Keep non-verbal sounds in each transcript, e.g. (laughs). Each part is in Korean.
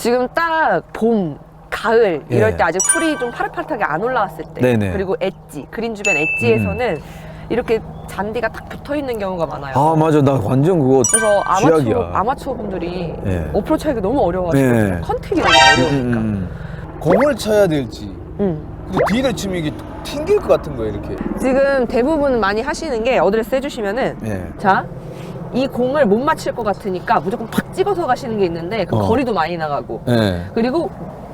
지금 딱 봄, 가을 이럴 예. 때 아직 풀이 좀 파릇파릇하게 안 올라왔을 때 네네. 그리고 엣지, 그린 주변 엣지에서는 이렇게 잔디가 딱 붙어 있는 경우가 많아요. 아 맞아 나 완전 그거 그래서 아마추어, 쥐약이야. 아마추어 분들이 예. 어프로치 하기 너무 어려워가지고 예. 컨택이 너무 어려우니까. 음, 공을 쳐야 될지 음. 근데 뒤를 치면 이게 튕길 것 같은 거예요 이렇게 지금 대부분 많이 하시는 게 어드레스 해주시면은 음. 예. 자, 이 공을 못 맞힐 것 같으니까 무조건 팍 찍어서 가시는 게 있는데 그 어. 거리도 많이 나가고 예. 그리고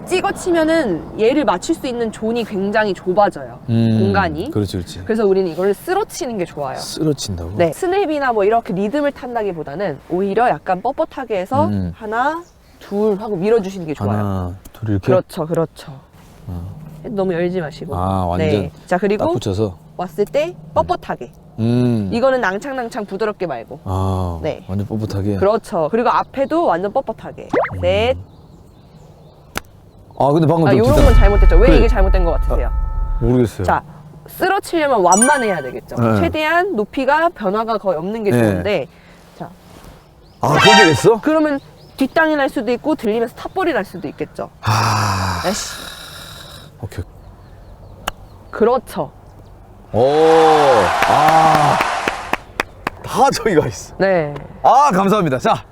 찍어 치면은 얘를 맞출 수 있는 존이 굉장히 좁아져요. 음, 공간이. 그렇지 그렇지 그래서 우리는 이거를 쓰러치는 게 좋아요. 쓰러친다고? 네. 스냅이나 뭐 이렇게 리듬을 탄다기보다는 오히려 약간 뻣뻣하게 해서 음. 하나, 둘 하고 밀어주시는 게 좋아요. 하나 둘 이렇게 그렇죠, 그렇죠. 어. 너무 열지 마시고. 아 완전 네. 자, 딱 그리고 붙여서 왔을 때 뻣뻣하게. 음. 이거는 낭창낭창 부드럽게 말고. 아 네. 완전 뻣뻣하게 그렇죠. 그리고 앞에도 완전 뻣뻣하게. 셋. 아 근데 방금 아, 좀 요런 건 잘못됐죠. 왜 그래. 이게 잘못된 것 같으세요? 모르겠어요 자, 쓰러치려면 완만 해야 되겠죠. 네. 최대한 높이가 변화가 거의 없는 게 네. 좋은데, 자, 아 그렇게 됐어? 그러면 뒷땅이 날 수도 있고 들리면서 탑볼이 날 수도 있겠죠. 아 에이씨. 오케이 그렇죠. 오 아 다 저기가 있어 네. 아 감사합니다 자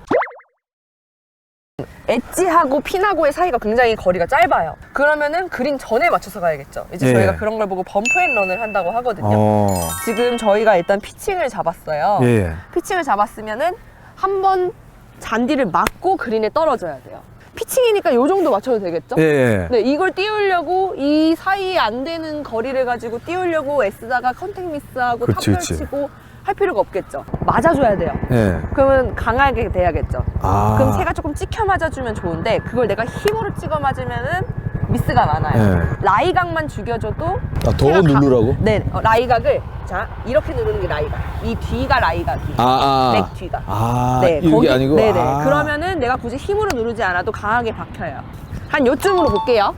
엣지하고 핀하고의 사이가 굉장히 거리가 짧아요. 그러면은 그린 전에 맞춰서 가야겠죠. 이제 예. 저희가 그런 걸 보고 범프앤런을 한다고 하거든요. 어. 지금 저희가 일단 피칭을 잡았어요. 예, 예. 피칭을 잡았으면은 한 번 잔디를 맞고 그린에 떨어져야 돼요. 피칭이니까 요 정도 맞춰도 되겠죠? 예, 예. 네, 이걸 띄우려고 이 사이에 안 되는 거리를 가지고 띄우려고 애쓰다가 컨택 미스하고 그치, 탑을 그치. 치고 할 필요가 없겠죠. 맞아줘야 돼요. 예. 그러면 강하게 돼야겠죠. 아. 그럼 새가 조금 찍혀 맞아주면 좋은데 그걸 내가 힘으로 찍어 맞으면은 미스가 많아요. 네. 라이각만 죽여줘도 아, 더 가- 누르라고? 네, 어, 라이각을 자 이렇게 누르는 게 라이각. 이 뒤가 라이각이. 아, 아. 넥 뒤가. 아, 네, 이게 아니고. 네네. 아. 그러면은 내가 굳이 힘으로 누르지 않아도 강하게 박혀요. 한 요쯤으로 볼게요.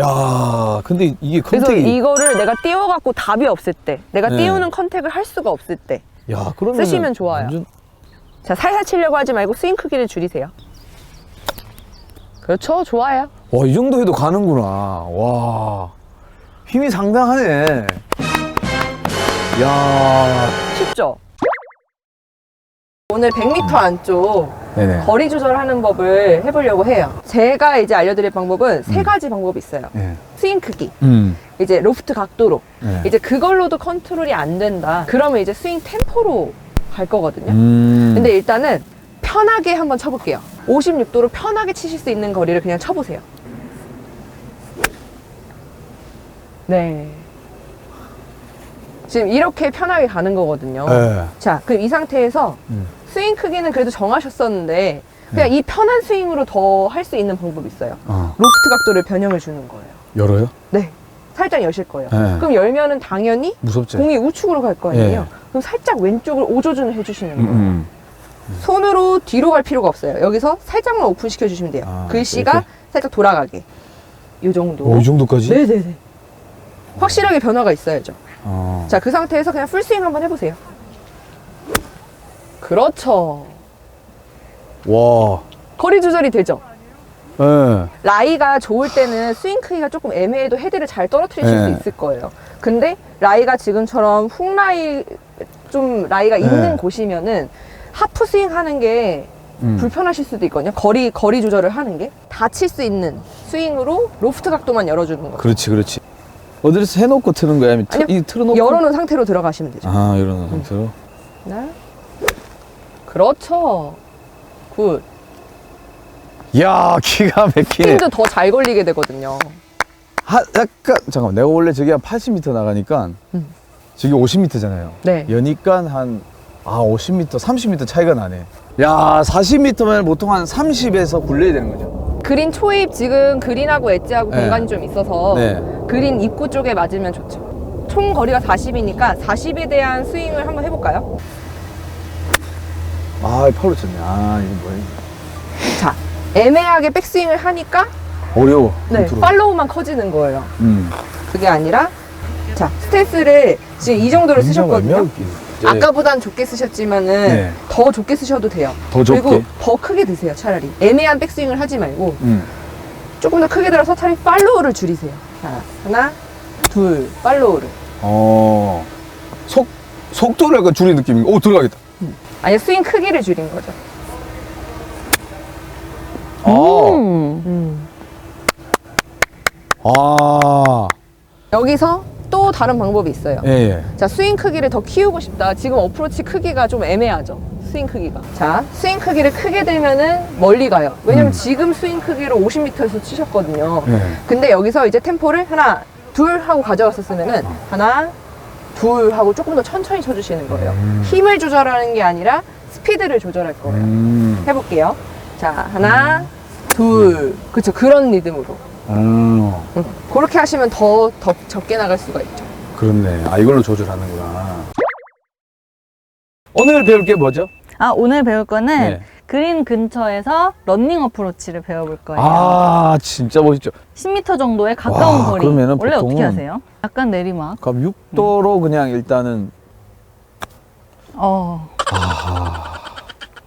야, 근데 이게 그래서 컨택이. 이거를 내가 띄워갖고 답이 없을 때, 내가 네. 띄우는 컨택을 할 수가 없을 때, 야, 그러면 쓰시면 좋아요. 자 살살 치려고 하지 말고 스윙 크기를 줄이세요. 그렇죠, 좋아요. 와, 이 정도 해도 가는구나. 와. 힘이 상당하네. 야. 쉽죠? 오늘 100m 안쪽 네네. 거리 조절하는 법을 해보려고 해요. 제가 이제 알려드릴 방법은 음. 세 가지 방법이 있어요. 예. 스윙 크기, 음. 이제 로프트 각도로, 네. 이제 그걸로도 컨트롤이 안 된다. 그러면 이제 스윙 템포로 갈 거거든요. 음. 근데 일단은 편하게 한번 쳐볼게요. 56도로 편하게 치실 수 있는 거리를 그냥 쳐보세요. 네. 지금 이렇게 편하게 가는 거거든요. 예. 자, 그럼 이 상태에서 음. 스윙 크기는 그래도 정하셨었는데 그냥 이 편한 스윙으로 더 할 수 있는 방법이 있어요. 어. 로프트 각도를 변형을 주는 거예요. 열어요? 네. 살짝 여실 거예요. 네. 그럼 열면은 당연히 무섭지? 공이 우측으로 갈 거 아니에요. 예. 그럼 살짝 왼쪽을 오조준을 해주시는 음, 거예요. 음. 손으로 뒤로 갈 필요가 없어요. 여기서 살짝만 오픈 시켜 주시면 돼요. 아, 글씨가 이렇게? 살짝 돌아가게. 이 정도. 오, 이 정도까지? 네네네. 확실하게 변화가 있어야죠. 어. 자, 그 상태에서 그냥 풀스윙 한번 해보세요. 그렇죠. 와. 거리 조절이 되죠. 예. 라이가 좋을 때는 스윙 크기가 조금 애매해도 헤드를 잘 떨어뜨리실 네. 수 있을 거예요. 근데 라이가 지금처럼 훅 라이 좀 라이가 있는 네. 곳이면은 하프 스윙 하는 게 음. 불편하실 수도 있거든요. 거리 거리 조절을 하는 게 다칠 수 있는 스윙으로 로프트 각도만 열어주는 거예요. 그렇지, 그렇지. 어디서 해놓고 트는 거야? 아니면 트, 아니요. 이 틀어놓고? 열어놓은 상태로 들어가시면 되죠. 아, 열어놓은 상태로? 네. 그렇죠. 굿. 이야, 기가 막히네. 스핀도 더 잘 걸리게 되거든요. 하, 약간, 잠깐만. 내가 원래 저기 한 80m 나가니까, 음. 저기 50m잖아요. 네. 여니까 한, 아, 50m, 30m 차이가 나네. 야, 40m면 보통 한 30에서 굴려야 되는 거죠. 그린 초입 지금 그린하고 엣지하고 네. 공간이 좀 있어서 네. 그린 입구 쪽에 맞으면 좋죠. 총 거리가 40이니까 40에 대한 스윙을 한번 해볼까요? 아, 팔로 쳤네. 아, 이거 뭐야. 자, 애매하게 백스윙을 하니까 어려워. 네, 컨트롤. 팔로우만 커지는 거예요. 음. 그게 아니라 자 스탠스를 지금 이 정도로 쓰셨거든요. 애매하게. 네. 아까보단 좁게 쓰셨지만은 네. 더 좁게 쓰셔도 돼요. 더 그리고 좁게. 더 크게 드세요, 차라리. 애매한 백스윙을 하지 말고 음. 조금 더 크게 들어서 차라리 팔로우를 줄이세요. 자, 하나, 둘, 팔로우를. 어. 속 속도를 약간 줄인 느낌인가? 오 들어가겠다. 아예 스윙 크기를 줄인 거죠. 어. 음. 아. 여기서 또 다른 방법이 있어요. 예, 예. 자, 스윙 크기를 더 키우고 싶다. 지금 어프로치 크기가 좀 애매하죠. 스윙 크기가. 자, 스윙 크기를 크게 들면은 멀리 가요. 왜냐면 음. 지금 스윙 크기로 50m에서 치셨거든요. 예. 근데 여기서 이제 템포를 하나, 둘 하고 가져왔었으면은 하나, 둘 하고 조금 더 천천히 쳐주시는 거예요. 음. 힘을 조절하는 게 아니라 스피드를 조절할 거예요. 음. 해볼게요. 자, 하나, 둘. 그쵸. 그런 리듬으로. 음. 응. 그렇게 하시면 더, 더 적게 나갈 수가 있죠. 그렇네. 아, 이걸로 조절하는구나. 오늘 배울 게 뭐죠? 아, 오늘 배울 거는 네. 그린 근처에서 런닝 어프로치를 배워볼 거예요. 아, 진짜 멋있죠. 10m 정도의 가까운 와, 거리. 그러면은 원래 어떻게 보통은- 하세요? 약간 내리막. 그럼 6도로 그냥 일단은 어. 아.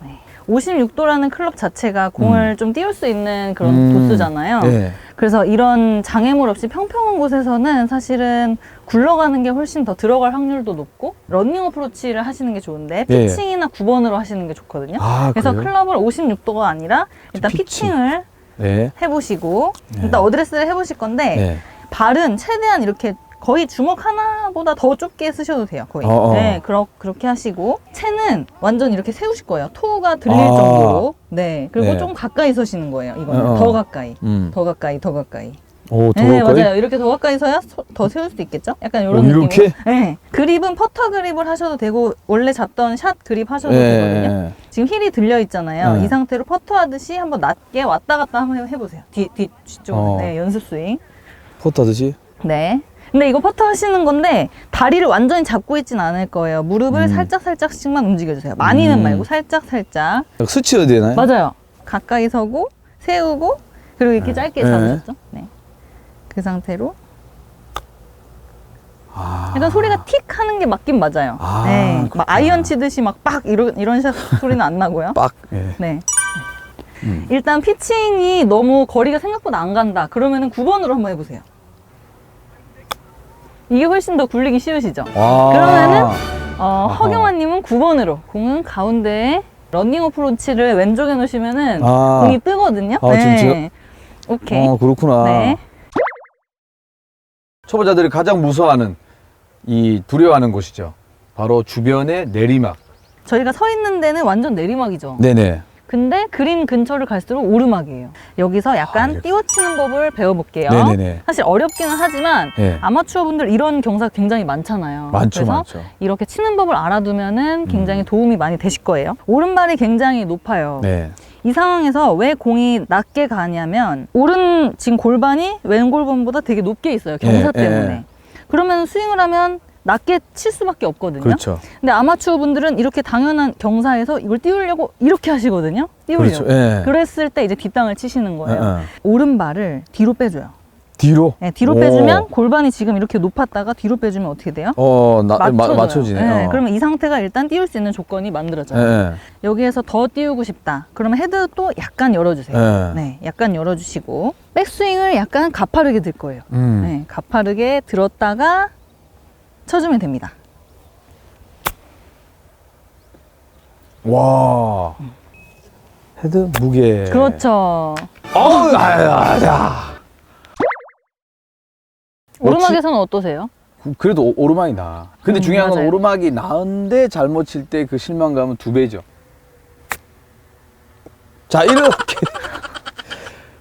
네. 56도라는 클럽 자체가 공을 좀 띄울 수 있는 그런 음. 도수잖아요. 예. 그래서 이런 장애물 없이 평평한 곳에서는 사실은 굴러가는 게 훨씬 더 들어갈 확률도 높고 런닝 어프로치를 하시는 게 좋은데 예. 피칭이나 9번으로 하시는 게 좋거든요. 아, 그래서 그래요? 클럽을 56도가 아니라 일단 피칭. 피칭을 네. 해보시고 네. 일단 어드레스를 해보실 건데 네. 발은 최대한 이렇게 거의 주먹 하나보다 더 좁게 쓰셔도 돼요 거의 어, 어. 네 그러, 그렇게 하시고 채는 완전 이렇게 세우실 거예요 토가 들릴 아. 정도로 네 그리고 네. 좀 가까이 서시는 거예요 이거는 어, 어. 더 가까이 음. 더 가까이 더 가까이 오, 네 들어올 거예요? 맞아요 이렇게 더 가까이 서야 서- 더 세울 수 있겠죠 약간 오, 이런 느낌으로 이렇게? 네 그립은 퍼터 그립을 하셔도 되고 원래 잡던 샷 그립 하셔도 예. 되거든요 지금 힐이 들려 있잖아요. 네. 이 상태로 퍼터 하듯이 한번 낮게 왔다 갔다 한번 해보세요. 뒤, 뒤, 뒤쪽으로. 어. 네, 연습 스윙. 포트 하듯이? 네. 근데 이거 퍼터 하시는 건데 다리를 완전히 잡고 있진 않을 거예요. 무릎을 음. 살짝 살짝씩만 움직여주세요. 많이는 음. 말고 살짝 살짝. 스치어야 되나요? 맞아요. 가까이 서고 세우고 그리고 이렇게 짧게 네. 잡으셨죠. 네. 그 상태로 아. 약간 소리가 틱 하는 게 맞긴 맞아요. 아, 네. 그렇구나. 막 아이언 치듯이 막 빡 이런 이런 샷 소리는 안 나고요. (laughs) 빡. 예. 네. 음. 일단 피칭이 너무 거리가 생각보다 안 간다. 그러면은 9번으로 한번 해보세요. 이게 훨씬 더 굴리기 쉬우시죠? 와. 그러면은 어. 허경환님은 9번으로 공은 가운데에 런닝 어프로치를 왼쪽에 놓으시면은 아. 공이 뜨거든요. 아, 지금 제가- 오케이. 어, 그렇구나. 네. 초보자들이 가장 무서워하는 이 두려워하는 곳이죠. 바로 주변의 내리막. 저희가 서 있는 데는 완전 내리막이죠. 네네. 근데 그린 근처를 갈수록 오르막이에요. 여기서 약간 아. 띄워치는 법을 배워볼게요. 네네네. 사실 어렵기는 하지만 예. 아마추어 분들 이런 경사 굉장히 많잖아요. 많죠, 그래서 많죠. 이렇게 치는 법을 알아두면은 굉장히 음. 도움이 많이 되실 거예요. 오른발이 굉장히 높아요. 네. 이 상황에서 왜 공이 낮게 가냐면 오른 지금 골반이 왼 골반보다 되게 높게 있어요. 경사 예, 때문에. 예. 그러면 스윙을 하면 낮게 칠 수밖에 없거든요. 그렇죠. 근데 아마추어 분들은 이렇게 당연한 경사에서 이걸 띄우려고 이렇게 하시거든요. 띄우려고. 그렇죠. 예. 그랬을 때 이제 뒷땅을 치시는 거예요. 예, 예. 오른발을 뒤로 빼줘요. 뒤로? 네, 뒤로 오. 빼주면 골반이 지금 이렇게 높았다가 뒤로 빼주면 어떻게 돼요? 어, 나, 마, 맞춰져요. 맞춰지네. 네, 어. 그러면 이 상태가 일단 띄울 수 있는 조건이 만들어져요. 예, 예. 여기에서 더 띄우고 싶다. 그러면 헤드도 약간 열어주세요. 예. 네, 약간 열어주시고 백스윙을 약간 가파르게 들 거예요. 음. 네, 가파르게 들었다가 쳐주면 됩니다. 와. 헤드 무게. 그렇죠. 어우, 아, 야. 오르막에서는 어떠세요? 그래도 오- 오르막이 나. 근데 음, 중요한 건 맞아요. 오르막이 나은데 잘못 칠 때 그 실망감은 두 배죠. 자, 이렇게.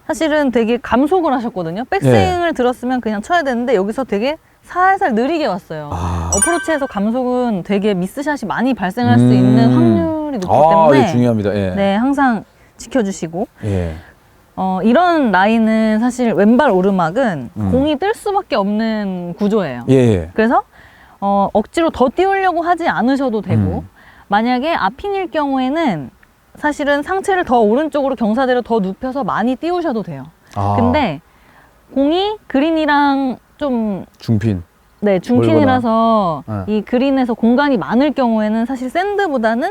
사실은 되게 감속을 하셨거든요. 네. 백스윙을 들었으면 그냥 쳐야 되는데 여기서 되게 살살 느리게 왔어요. 아. 어프로치에서 감속은 되게 미스샷이 많이 발생할 수 음. 있는 확률이 높기 아, 때문에 예, 중요합니다. 예. 네, 항상 지켜주시고 예. 어, 이런 라인은 사실 왼발 오르막은 음. 공이 뜰 수밖에 없는 구조예요. 예, 예. 그래서 어, 억지로 더 띄우려고 하지 않으셔도 되고 음. 만약에 앞핀일 경우에는 사실은 상체를 더 오른쪽으로 경사대로 더 눕혀서 많이 띄우셔도 돼요. 아, 근데 공이 그린이랑 좀 중핀. 네, 중킨이라서 멀거나. 이 그린에서 공간이 많을 경우에는 사실 샌드보다는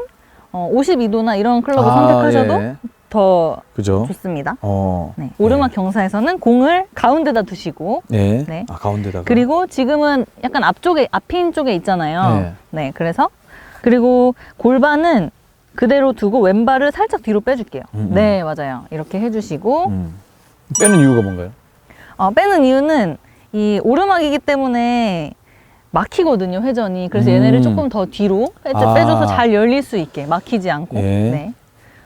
어, 52도나 이런 클럽을 아, 선택하셔도 예. 더 그죠? 좋습니다. 어. 네, 오르막 경사에서는 공을 가운데다 두시고 예. 네. 아 가운데다가. 그리고 지금은 약간 앞쪽에 앞핀 쪽에 있잖아요. 네. 네. 그래서 그리고 골반은 그대로 두고 왼발을 살짝 뒤로 빼줄게요. 음, 음. 네, 맞아요. 이렇게 해주시고 음. 빼는 이유가 뭔가요? 어, 빼는 이유는 이 오르막이기 때문에 막히거든요 회전이. 그래서 음. 얘네를 조금 더 뒤로 빼, 아. 빼줘서 잘 열릴 수 있게 막히지 않고. 예. 네.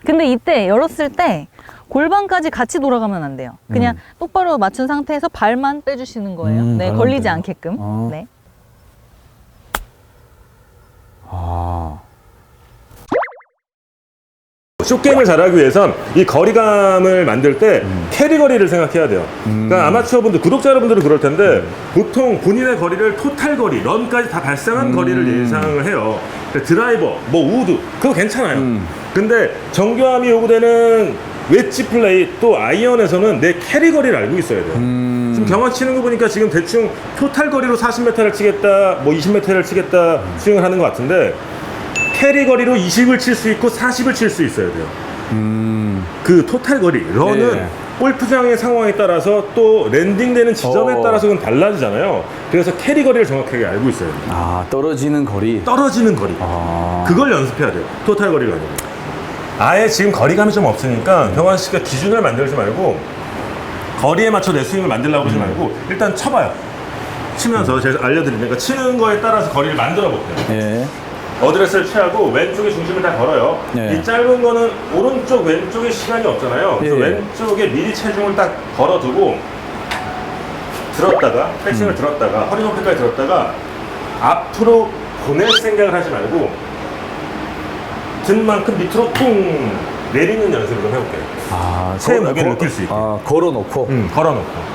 근데 이때 열었을 때 골반까지 같이 돌아가면 안 돼요. 그냥 음. 똑바로 맞춘 상태에서 발만 빼주시는 거예요. 음, 네, 걸리지 빼요. 않게끔. 어. 네. 아. 숏게임을 잘하기 위해선 이 거리감을 만들 때 캐리 거리를 생각해야 돼요. 그러니까 아마추어분들, 구독자 여러분들은 그럴 텐데 보통 본인의 거리를 토탈 거리, 런까지 다 발생한 거리를 예상을 해요. 그러니까 드라이버, 뭐 우드, 그거 괜찮아요. 근데 정교함이 요구되는 웨지 플레이 또 아이언에서는 내 캐리 거리를 알고 있어야 돼요. 지금 경원 치는 거 보니까 지금 대충 토탈 거리로 40m를 치겠다, 뭐 20m를 치겠다 스윙을 하는 것 같은데 캐리 거리로 20을 칠 수 있고 40을 칠 수 있어야 돼요. 음. 그 토탈 거리, 런은 예. 골프장의 상황에 따라서 또 랜딩되는 지점에 어. 따라서 는 달라지잖아요. 그래서 캐리 거리를 정확하게 알고 있어야 돼요. 아 떨어지는 거리. 떨어지는 거리. 아. 그걸 연습해야 돼요. 토탈 거리가 아니고. 아예 지금 거리감이 좀 없으니까 경환 씨가 기준을 만들지 말고 거리에 맞춰 내 스윙을 만들려고 그러지 말고 일단 쳐봐요. 치면서 제가 알려드리니까 치는 거에 따라서 거리를 만들어 볼게요. 예. 어드레스를 취하고 왼쪽에 중심을 다 걸어요. 네. 이 짧은 거는 오른쪽 왼쪽에 시간이 없잖아요. 그래서 예. 왼쪽에 미리 체중을 딱 걸어두고 들었다가 백스윙을 들었다가 허리 높이까지 들었다가 앞으로 보낼 생각을 하지 말고 든 만큼 밑으로 퉁 내리는 연습을 좀 해볼게요. 아. 새 걸어- 무게를 느낄 수 있게. 아 걸어놓고. 음, 걸어놓고.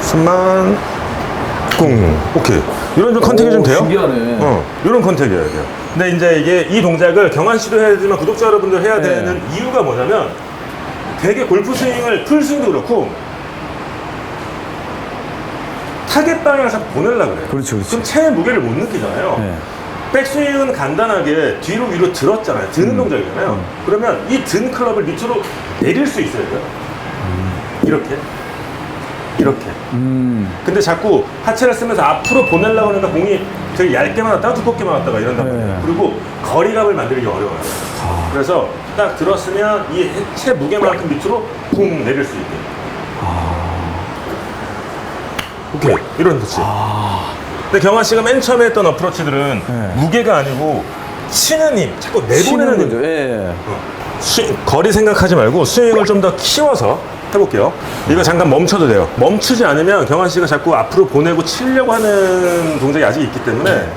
숨만 꿍. 오케이. 이런 좀 컨택이 좀 오, 돼요? 신기하네. 어, 이런 컨택이어야 돼요. 근데 이제 이게 이 동작을 경환 씨도 해야 되지만 구독자 여러분들 해야 네. 되는 이유가 뭐냐면 되게 골프 스윙을 풀 스윙도 그렇고 타겟 방향을 자꾸 보내려고 그래요. 그렇죠, 그렇죠. 그럼 체의 무게를 못 느끼잖아요. 네. 백스윙은 간단하게 뒤로 위로 들었잖아요. 음. 드는 동작이잖아요. 그러면 이 든 클럽을 밑으로 내릴 수 있어야 돼요. 이렇게. 이렇게. 음. 근데 자꾸 하체를 쓰면서 앞으로 보내려고 하니까 공이 되게 얇게만 왔다가 두껍게만 왔다가 이런단 말이에요. 네. 아. 그리고 거리감을 만들기 어려워요. 그래서 딱 들었으면 이체 무게만큼 밑으로 쿵 내릴 수 있게. 아. 오케이. 이런 터치. 근데 경환 씨가 맨 처음에 했던 어프로치들은 네. 무게가 아니고 치는 힘, 자꾸 내보내는 치는 힘. 거죠. 예. 스윙, 거리 생각하지 말고 스윙을 좀 더 키워서 해볼게요. 이거 잠깐 멈춰도 돼요. 멈추지 않으면 경환 씨가 자꾸 앞으로 보내고 치려고 하는 동작이 아직 있기 때문에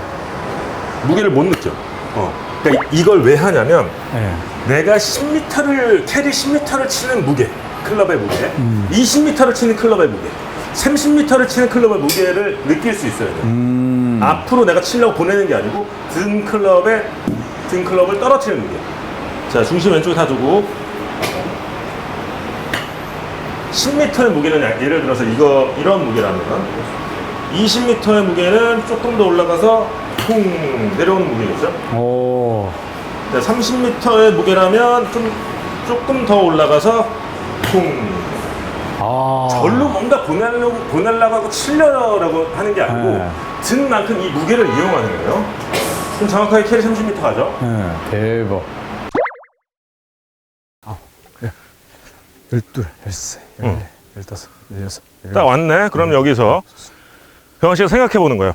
무게를 못 느껴. 어. 그러니까 이- 이걸 왜 하냐면 예. 내가 10m를 캐리 10m를 치는 무게, 클럽의 무게, 20m를 치는 클럽의 무게, 30m를 치는 클럽의 무게를 느낄 수 있어야 돼요. 음. 앞으로 내가 치려고 보내는 게 아니고 든 클럽에 든 클럽을 떨어뜨리는 무게. 자 중심 왼쪽에 다 두고 10m의 무게는 야- 예를 들어서 이거 이런 무게라면 20m의 무게는 조금 더 올라가서 쿵 내려오는 무게겠죠. 오. 30m의 무게라면 좀 조금 더 올라가서 쿵 아. 절로 뭔가 보내려고 보내려고 하고 치려고 하는 게 아니고 네. 든 만큼 이 무게를 이용하는 거예요. 그럼 정확하게 캐리 30m 가죠. 예. 대박. 아. 그래. 열둘, 열세, 열네, 열다섯, 열여섯. 딱 왔네. 그럼 여기서 병원 씨가 생각해 보는 거예요.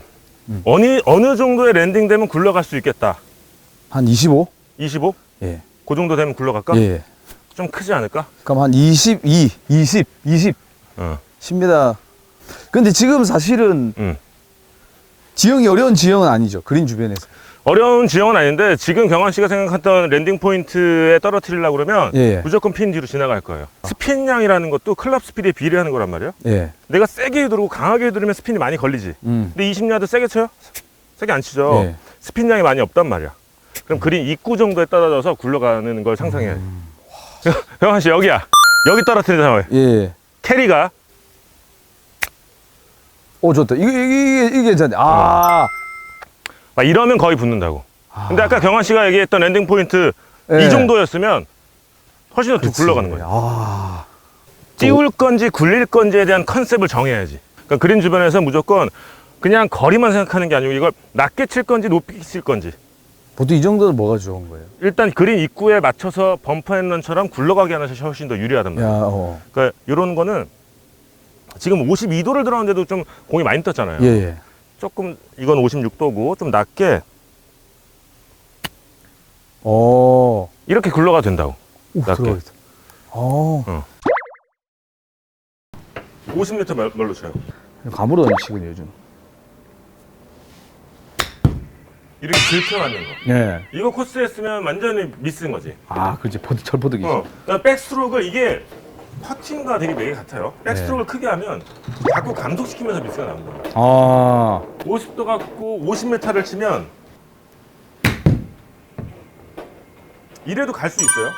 음. 어느 어느 정도의 랜딩 되면 굴러갈 수 있겠다. 한 25? 25? 예. 그 정도 되면 굴러갈까? 예. 좀 크지 않을까? 그럼 한 22, 20, 20, 어. 10m. 근데 지금 사실은 음. 지형이 어려운 지형은 아니죠. 그린 주변에서. 어려운 지형은 아닌데 지금 경환 씨가 생각했던 랜딩 포인트에 떨어뜨리려고 그러면 예. 무조건 핀 뒤로 지나갈 거예요. 스핀량이라는 것도 클럽 스피드에 비례하는 거란 말이에요. 예. 내가 세게 휘두르고 강하게 휘두르면 스핀이 많이 걸리지. 음. 근데 20야드 세게 쳐요? 세게 안 치죠. 예. 스핀량이 많이 없단 말이야. 그럼 그린 입구 정도에 떨어져서 굴러가는 걸 상상해야 돼. 병환 씨 여기야. 여기 떨어뜨리자. 예. 캐리가 오 좋다. 이게 이게 이게 괜찮네. 아. 막 이러면 거의 붙는다고. 근데 아까 경환 씨가 얘기했던 엔딩 포인트 네. 이 정도였으면 훨씬 더 그치. 굴러가는 거예요. 아. 띄울 건지 굴릴 건지에 대한 컨셉을 정해야지. 그러니까 그린 주변에서 무조건 그냥 거리만 생각하는 게 아니고 이걸 낮게 칠 건지 높게 칠 건지. 보통 이 정도는 뭐가 좋은 거예요? 일단 그린 입구에 맞춰서 범퍼 앤런처럼 굴러가게 하는 것이 훨씬 더 유리하단 야, 말이에요. 어. 그러니까 이런 거는 지금 52도를 들어왔는데도 좀 공이 많이 떴잖아요. 예, 예. 조금 이건 56도고 좀 낮게 어. 이렇게 굴러가도 된다고. 오, 낮게. 들어가겠다. 어. 50m 말- 말로 쳐요. 감으로 던지시군요, 요즘. 이렇게 긁혀 맞는 거. 예. 이거 코스에 쓰면 완전히 미스인 거지. 아, 그렇지. 포드 철포드기. 어. 그러니까 백스트로크를 이게 퍼팅과 되게 매개 같아요. 백스트로크를 크게 하면 자꾸 감속시키면서 미스가 나온다. 아. 50도 갖고 50m를 치면 이래도 갈 수 있어요.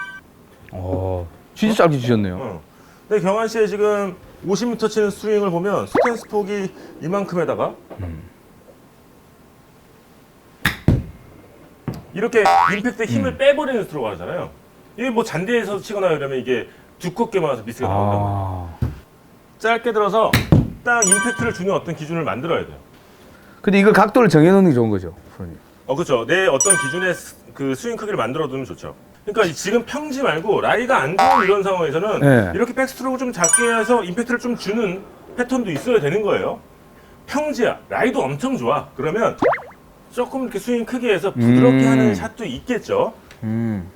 어. 진짜 짧게 주셨네요. 어. 근데 경환 씨의 지금 50m 치는 스윙을 보면 스탠스 폭이 이만큼에다가 이렇게 임팩트에 힘을 빼버리는 스트로크 하잖아요. 이게 뭐 잔디에서 치거나 이러면 이게 두껍게만 와서 미스가 나온단 말이에요. 아. 짧게 들어서 딱 임팩트를 주는 어떤 기준을 만들어야 돼요. 근데 이거 각도를 정해놓는 게 좋은 거죠, 프로님. 어, 그렇죠. 내 어떤 기준의 스- 그 스윙 크기를 만들어 두면 좋죠. 그러니까 이- 지금 평지 말고 라이가 안 좋은 이런 상황에서는 네. 이렇게 백스트로크 좀 작게 해서 임팩트를 좀 주는 패턴도 있어야 되는 거예요. 평지야. 라이도 엄청 좋아. 그러면 조금 이렇게 스윙 크게 해서 부드럽게 음. 하는 샷도 있겠죠. 음.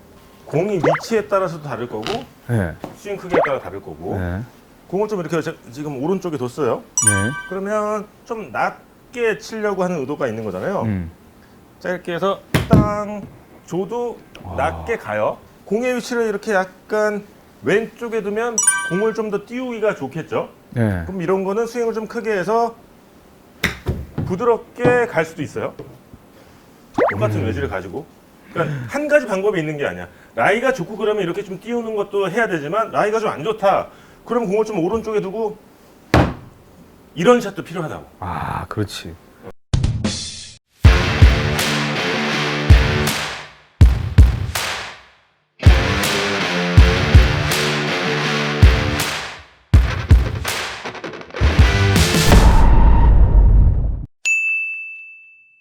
공이 위치에 따라서도 다를 거고 네. 스윙 크기에 따라 다를 거고 네. 공을 좀 이렇게 제- 지금 오른쪽에 뒀어요. 네. 그러면 좀 낮게 치려고 하는 의도가 있는 거잖아요. 음. 짧게 해서 땅 줘도 아. 낮게 가요. 공의 위치를 이렇게 약간 왼쪽에 두면 공을 좀 더 띄우기가 좋겠죠. 네. 그럼 이런 거는 스윙을 좀 크게 해서 부드럽게 갈 수도 있어요. 똑같은 음. 외지를 가지고. 그러니까 한 가지 방법이 있는 게 아니야. 라이가 좋고 그러면 이렇게 좀 띄우는 것도 해야 되지만 라이가 좀 안 좋다. 그러면 공을 좀 오른쪽에 두고 이런 샷도 필요하다고. 아, 그렇지.